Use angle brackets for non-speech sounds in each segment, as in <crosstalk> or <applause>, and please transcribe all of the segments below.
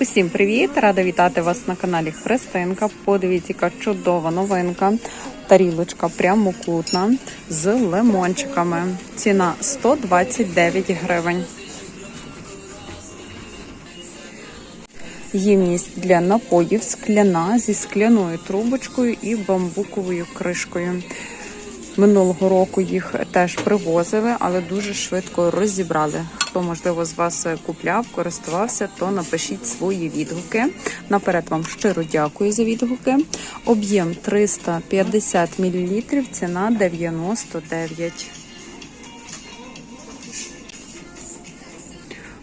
Усім привіт! Рада вітати вас на каналі Христинка. Подивіться, яка чудова новинка. Тарілочка прямокутна з лимончиками. Ціна 129 гривень. Ємність для напоїв скляна зі скляною трубочкою і бамбуковою кришкою. Минулого року їх теж привозили, але дуже швидко розібрали. Хто, можливо, з вас купляв, користувався, то напишіть свої відгуки. Наперед вам щиро дякую за відгуки. Об'єм 350 мл, ціна 99.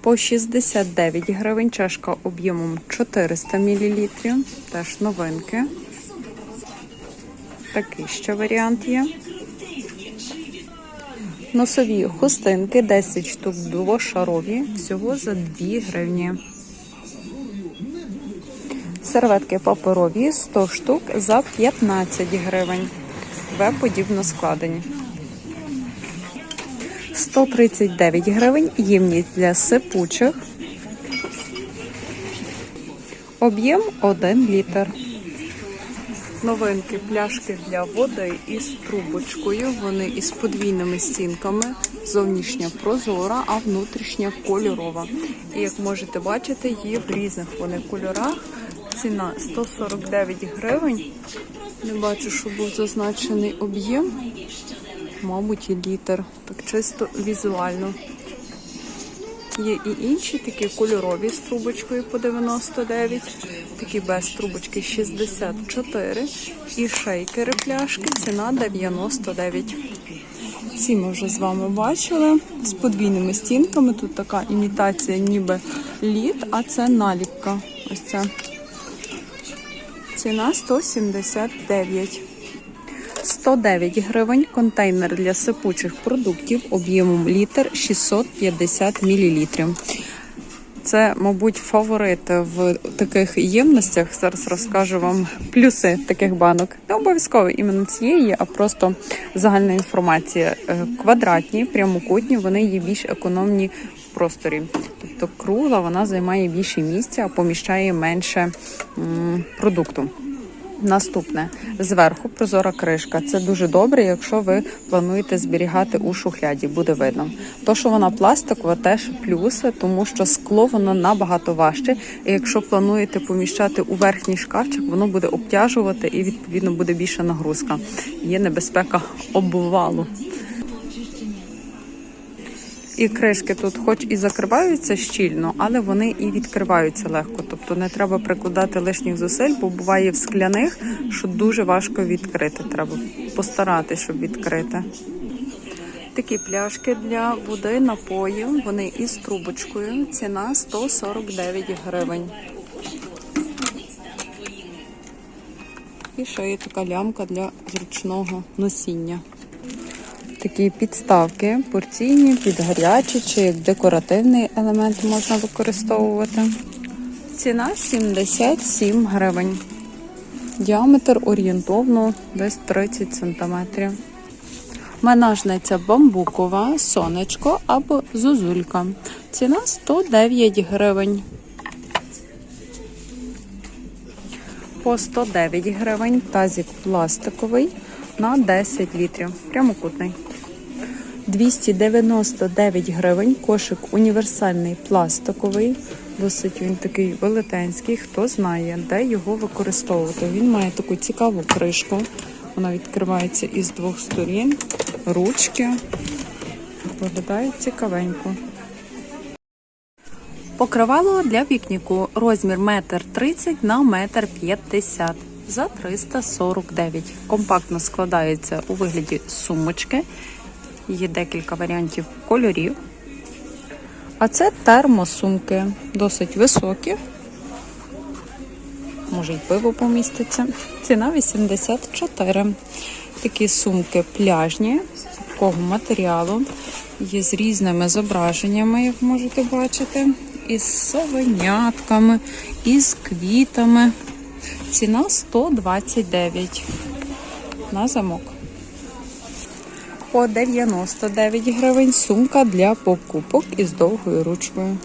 По 69 гривень чашка об'ємом 400 мл. Теж новинки. Такий ще варіант є. Носові хустинки 10 штук двошарові, всього за 2 гривні. Серветки паперові 100 штук за 15 гривень. В подібно складені. 139 гривень ємність для сипучих. Об'єм 1 літр. Новинки пляшки для води із трубочкою. Вони із подвійними стінками. Зовнішня прозора, а внутрішня кольорова. І як можете бачити, є в різних вони кольорах. Ціна 149 гривень. Не бачу, що був зазначений об'єм. Мабуть, і літр. Так чисто візуально. Є і інші такі кольорові з трубочкою по 99, такі без трубочки 64 і шейкери пляшки, ціна 99. Ці ми вже з вами бачили з подвійними стінками. Тут така імітація, ніби лід, а це наліпка. Ось це. Ціна 179. 109 гривень контейнер для сипучих продуктів об'ємом літр 650 мл. Це, мабуть, фаворит в таких ємностях. Зараз розкажу вам плюси таких банок. Не обов'язково іменно цієї, а просто загальна інформація. Е, Квадратні, прямокутні, вони є більш економні в просторі. Тобто кругла вона займає більше місця, а поміщає менше м, продукту. Наступне зверху прозора кришка. Це дуже добре, якщо ви плануєте зберігати у шухляді, буде видно. То, що вона пластикова, теж плюси, тому що скло воно набагато важче. І якщо плануєте поміщати у верхній шкафчик, воно буде обтяжувати і відповідно буде більша нагрузка. Є небезпека обвалу. І кришки тут, хоч і закриваються щільно, але вони і відкриваються легко. Тобто не треба прикладати лишніх зусиль, бо буває в скляних, що дуже важко відкрити. Треба постаратися, щоб відкрити. Такі пляшки для води, напоїв. Вони із трубочкою. Ціна 149 гривень. І ще є така лямка для зручного носіння. Такі підставки порційні, під гарячі чи як декоративний елемент можна використовувати. Ціна 77 гривень. Діаметр орієнтовно десь 30 см. Менажниця бамбукова, сонечко або зозулька. Ціна 109 гривень. По 109 гривень тазик пластиковий на 10 літрів. Прямокутний. 299 гривень. Кошик універсальний пластиковий. Досить він такий велетенський. Хто знає, де його використовувати. Він має таку цікаву кришку. Вона відкривається із двох сторін. Ручки. Виглядає цікавенько. Покривало для пікніку. Розмір 1,30 на 1,50 м за 349. Компактно складається у вигляді сумочки. Є декілька варіантів кольорів. А це термосумки, досить високі. Може й пиво поміститься. Ціна 84. Такі сумки пляжні з цупкого матеріалу. Є з різними зображеннями, як можете бачити. Із совенятками, із квітами. Ціна 129 на замок. По 99 гривень сумка для покупок із довгою ручкою.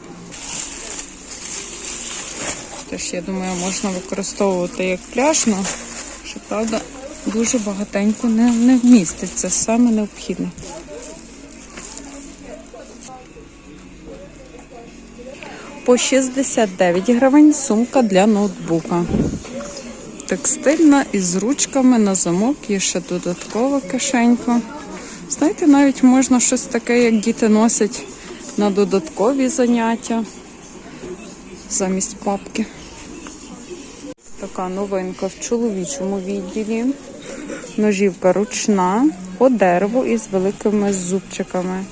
Теж, я думаю, можна використовувати як пляжну. Щоправда, дуже багатенько не, не вміститься, саме необхідне. По 69 гривень сумка для ноутбука. Текстильна із ручками на замок, є ще додаткова кишенька. Знаєте, навіть можна щось таке, як діти носять на додаткові заняття замість папки. Така новинка в чоловічому відділі. Ножівка ручна по дереву із великими зубчиками.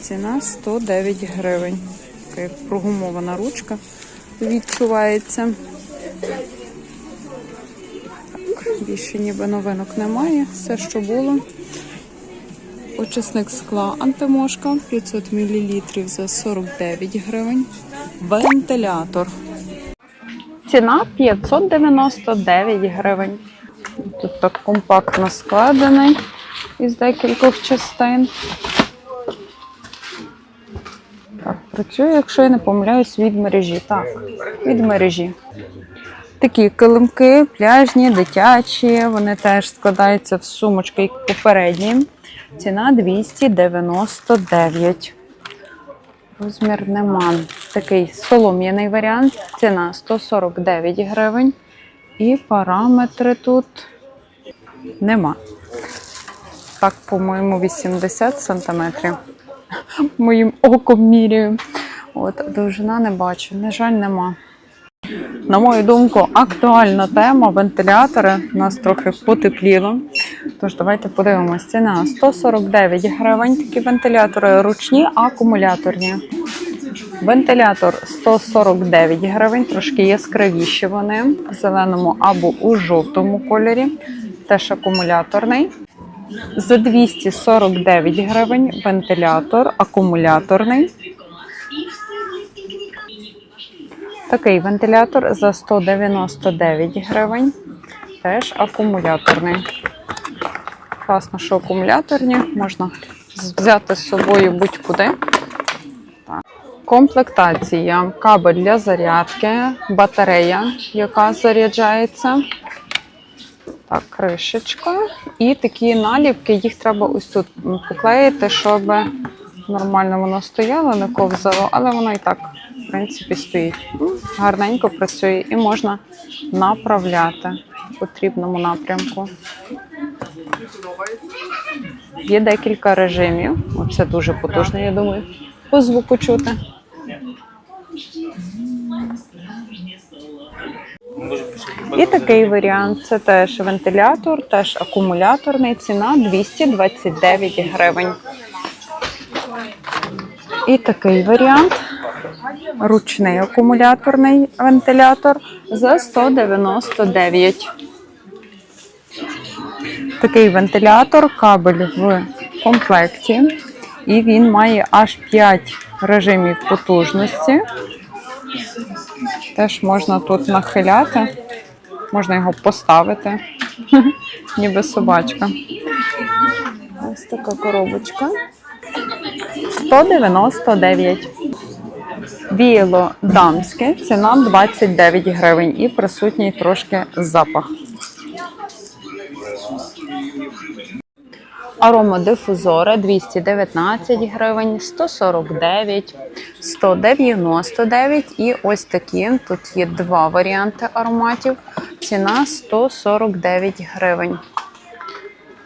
Ціна 109 гривень. Така як прогумована ручка відчувається. Так, більше ніби новинок немає. Все, що було. Очисник скла антимошка 500 мл за 49 гривень. Вентилятор. Ціна 599 гривень. Тут так компактно складений із декількох частин. Так, працює, якщо я не помиляюсь, від мережі. Так, від мережі. Такі килимки, пляжні, дитячі, вони теж складаються в сумочки, попередні. Ціна 299. Розмір нема. Такий солом'яний варіант. Ціна 149 гривень. І параметри тут нема. Так, по-моєму, 80 сантиметрів. <laughs> Моїм оком міряю. От, довжина не бачу. На жаль, нема. На мою думку, актуальна тема вентилятори. У нас трохи потепліло. Тож давайте подивимось. Ціна 149 гривень. Такі вентилятори ручні, акумуляторні. Вентилятор 149 гривень, трошки яскравіші вони в зеленому або у жовтому кольорі. Теж акумуляторний. За 249 гривень вентилятор акумуляторний. Такий вентилятор за 199 гривень. Теж акумуляторний. Класно, що акумуляторні, можна взяти з собою будь-куди. Комплектація, кабель для зарядки, батарея, яка заряджається. Так, кришечка. І такі наліпки, їх треба ось тут поклеїти, щоб нормально воно стояло, не ковзало, але воно і так, в принципі, стоїть. Ну, Гарненько працює і можна направляти в потрібному напрямку. Є декілька режимів. Оце дуже потужно, я думаю. По звуку чути. І такий варіант це теж вентилятор, теж акумуляторний. Ціна 229 гривень. І такий варіант ручний акумуляторний вентилятор за 199. Такий вентилятор, кабель в комплекті, і він має аж 5 режимів потужності. Теж можна тут нахиляти, можна його поставити, <laughs> ніби собачка. Ось така коробочка. 199. Віяло дамське, ціна 29 гривень і присутній трошки запах. Аромадифузори 219 гривень, 149, 199 і ось такі. Тут є два варіанти ароматів. Ціна 149 гривень.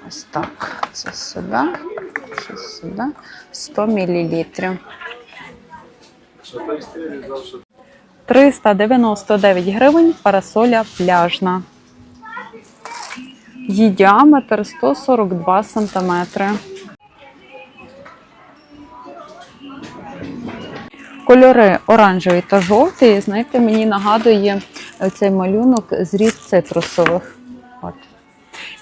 Ось так. Це сюди, це сюди. 100 мл. 399 гривень парасоля пляжна. Її діаметр 142 сантиметри. Кольори оранжевий та жовтий. Знаєте, мені нагадує цей малюнок з зріз цитрусових. От.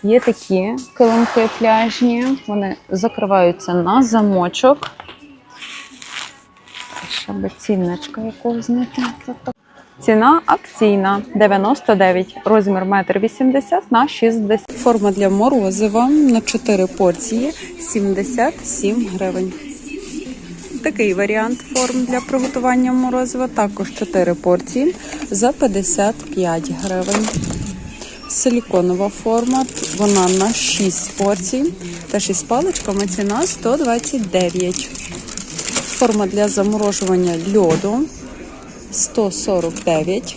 Є такі килимки пляжні, вони закриваються на замочок. Щоб цінничка якого знайти. Ціна акційна 99, розмір 1,80 м на 60. Форма для морозива на 4 порції 77 гривень. Такий варіант форм для приготування морозива. Також 4 порції за 55 гривень. Силіконова форма, вона на 6 порцій та 6 паличками ціна 129. Форма для заморожування льоду 149.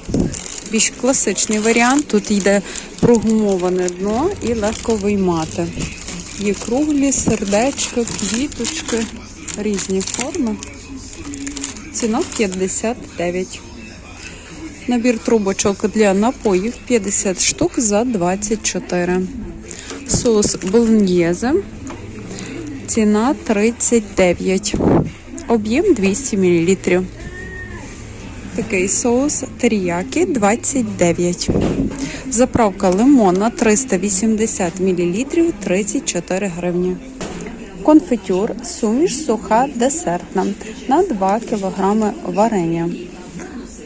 Більш класичний варіант. Тут йде прогумоване дно і легко виймати. Є круглі, сердечки, квіточки, різні форми. Ціна 59. Набір трубочок для напоїв 50 штук за 24. Соус болоньєзе. Ціна 39. Об'єм 200 мл. Такий соус теріякі 29. Заправка лимона 380 мл 34 гривні. Конфетюр суміш суха десертна на 2 кг варення.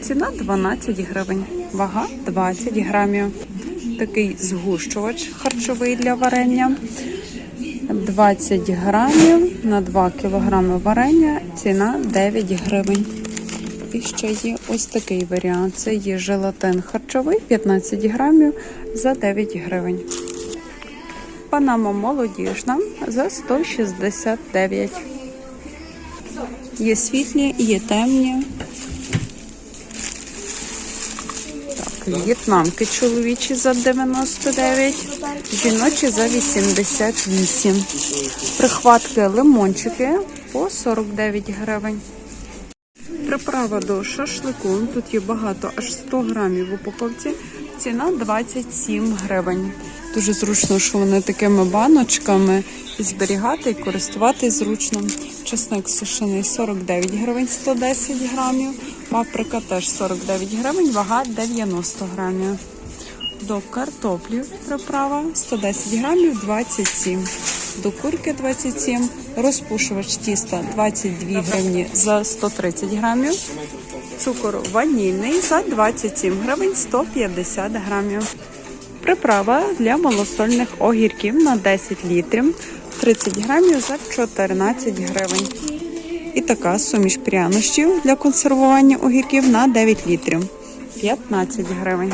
Ціна 12 гривень, вага 20 грамів. Такий згущувач харчовий для варення. 20 грамів на 2 кг варення. Ціна 9 гривень. І ще є ось такий варіант. Це є желатин харчовий 15 грамів за 9 гривень. Панама молодіжна за 169. Є світлі, є темні. Так, в'єтнамки чоловічі за 99, жіночі за 88. Прихватки лимончики по 49 гривень. Приправа до шашлику. Тут є багато, аж 100 грамів в упаковці. Ціна 27 гривень. Дуже зручно, що вони такими баночками і зберігати і користуватись зручно. Чесник сушений 49 гривень 110 грамів. Паприка теж 49 гривень, вага 90 грамів. До картоплі приправа 110 грамів 27. До курки 27. Розпушувач тіста 22 гривні за 130 грамів. Цукор ванільний за 27 гривень 150 грамів. Приправа для малосольних огірків на 10 літрів 30 грамів за 14 гривень. І така суміш прянощів для консервування огірків на 9 літрів 15 гривень.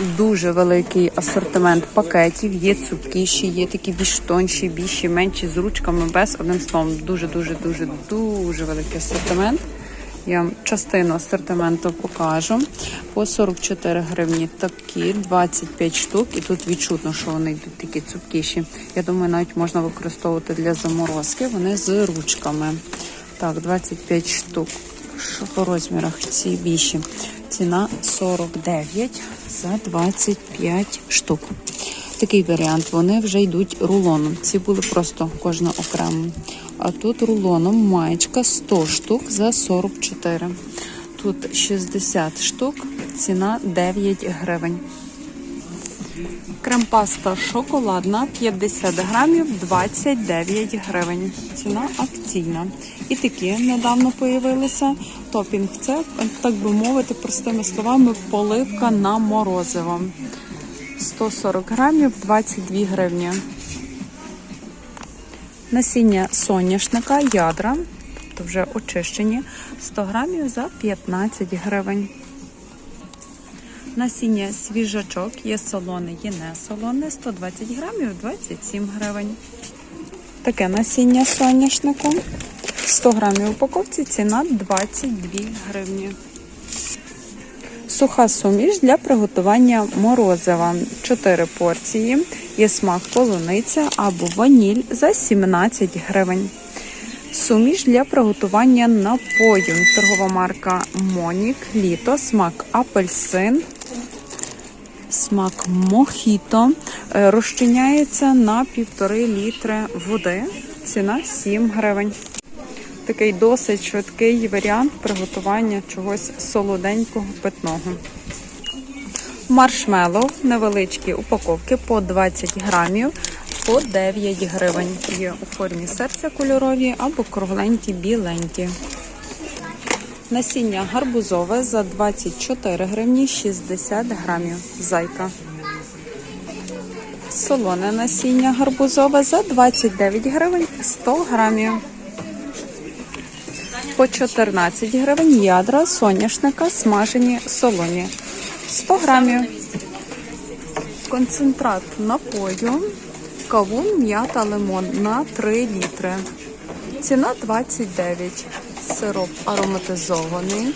Дуже великий асортимент пакетів. Є цупкіші, є такі більш тонші, більші, менші з ручками, без одним словом. Дуже, дуже, дуже, дуже великий асортимент. Я вам частину асортименту покажу. По 44 гривні такі, 25 штук. І тут відчутно, що вони йдуть такі цупкіші. Я думаю, навіть можна використовувати для заморозки. Вони з ручками. Так, 25 штук. Що по розмірах ці більші. Ціна 49 за 25 штук. Такий варіант. Вони вже йдуть рулоном. Ці були просто кожна окремо. А тут рулоном маєчка 100 штук за 44. Тут 60 штук, ціна 9 гривень. Крем-паста шоколадна 50 грамів 29 гривень. Ціна акційна. І такі недавно появилися. Топінг це, так би мовити, простими словами, поливка на морозиво. 140 грамів 22 гривні. Насіння соняшника, ядра, тобто вже очищені, 100 грамів за 15 гривень. Насіння свіжачок, є солоне, є не солоне, 120 грамів 27 гривень. Таке насіння соняшнику. 100 грамів упаковці, ціна 22 гривні. Суха суміш для приготування морозива. 4 порції. Є смак полуниця або ваніль за 17 гривень. Суміш для приготування напою. Торгова марка Монік, літо, смак апельсин, смак мохіто. Е, Розчиняється на 1,5 літри води. Ціна 7 гривень. Такий досить швидкий варіант приготування чогось солоденького питного. Маршмеллоу невеличкі упаковки по 20 грамів по 9 гривень. Є у формі серця кольорові або кругленькі біленькі. Насіння гарбузове за 24 гривні 60 грамів. Зайка. Солоне насіння гарбузове за 29 гривень 100 грамів. по 14 гривень. Ядра соняшника смажені солоні. 100 грамів. Концентрат напою. Кавун, м'ята, лимон на 3 літри. Ціна 29. Сироп ароматизований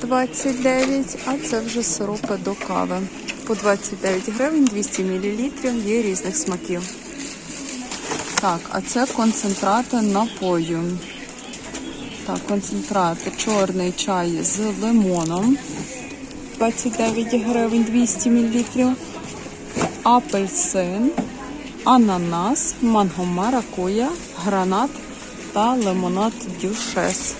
29, а це вже сиропи до кави. По 29 гривень 200 мл є різних смаків. Так, а це концентрати напою. Так, концентрати. Чорний чай з лимоном. 29 гривень 200 мл. Апельсин, ананас, манго маракуя, гранат та лимонад дюшес.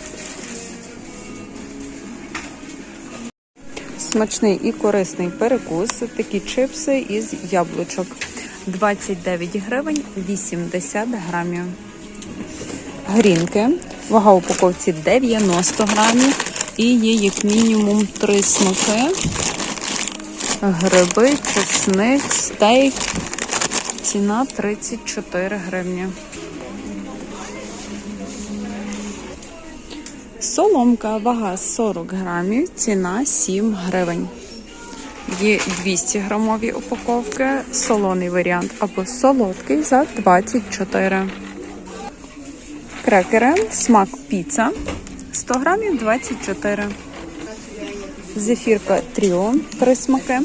Смачний і корисний перекус. Такі чипси із яблучок. 29 гривень 80 грамів. Грінки. Вага упаковці 90 грамів. І є як мінімум 3 смаки. Гриби, чесник, стейк. Ціна 34 гривні. Соломка, вага 40 грамів, ціна 7 гривень. Є 200 грамові упаковки, солоний варіант або солодкий за 24. Крекери, смак піца 100 грамів 24. Зефірка Тріо, три смаки.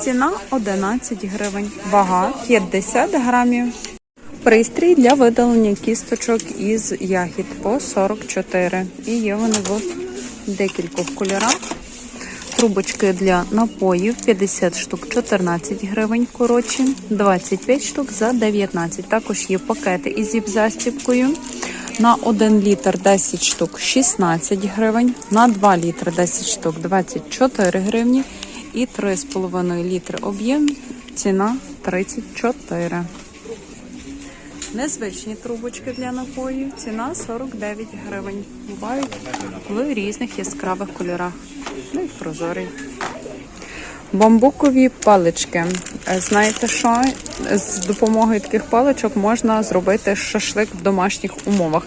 Ціна 11 гривень. Вага 50 грамів. Пристрій для видалення кісточок із ягід по 44. І є вони в декількох кольорах. Трубочки для напоїв 50 штук 14 гривень коротші, 25 штук за 19. Також є пакети із зіп-застіпкою. На 1 літр 10 штук 16 гривень, на 2 літри 10 штук 24 гривні і 3,5 літри об'єм. Ціна 34. Незвичні трубочки для напоїв. Ціна 49 гривень. Бувають в різних яскравих кольорах. Ну і прозорий. Бамбукові палички. Знаєте що? З допомогою таких паличок можна зробити шашлик в домашніх умовах.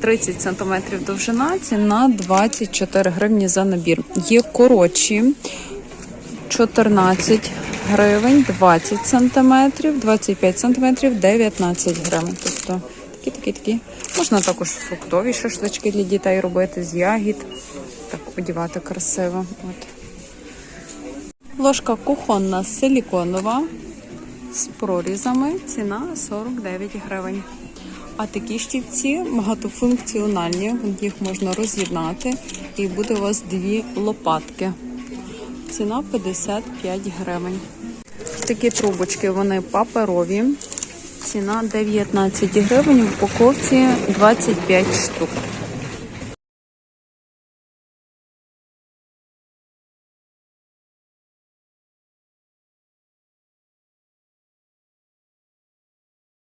30 см довжина, ціна 24 гривні за набір. Є коротші 14 гривень, 20 сантиметрів, 25 сантиметрів, 19 гривень. Тобто такі, такі, такі. Можна також фруктові шашлички для дітей робити з ягід. Так одягати красиво. От. Ложка кухонна силіконова з прорізами. Ціна 49 гривень. А такі щипці багатофункціональні. Їх можна роз'єднати і буде у вас дві лопатки. Ціна 55 гривень. Такі трубочки, вони паперові. Ціна 19 гривень, в упаковці 25 штук.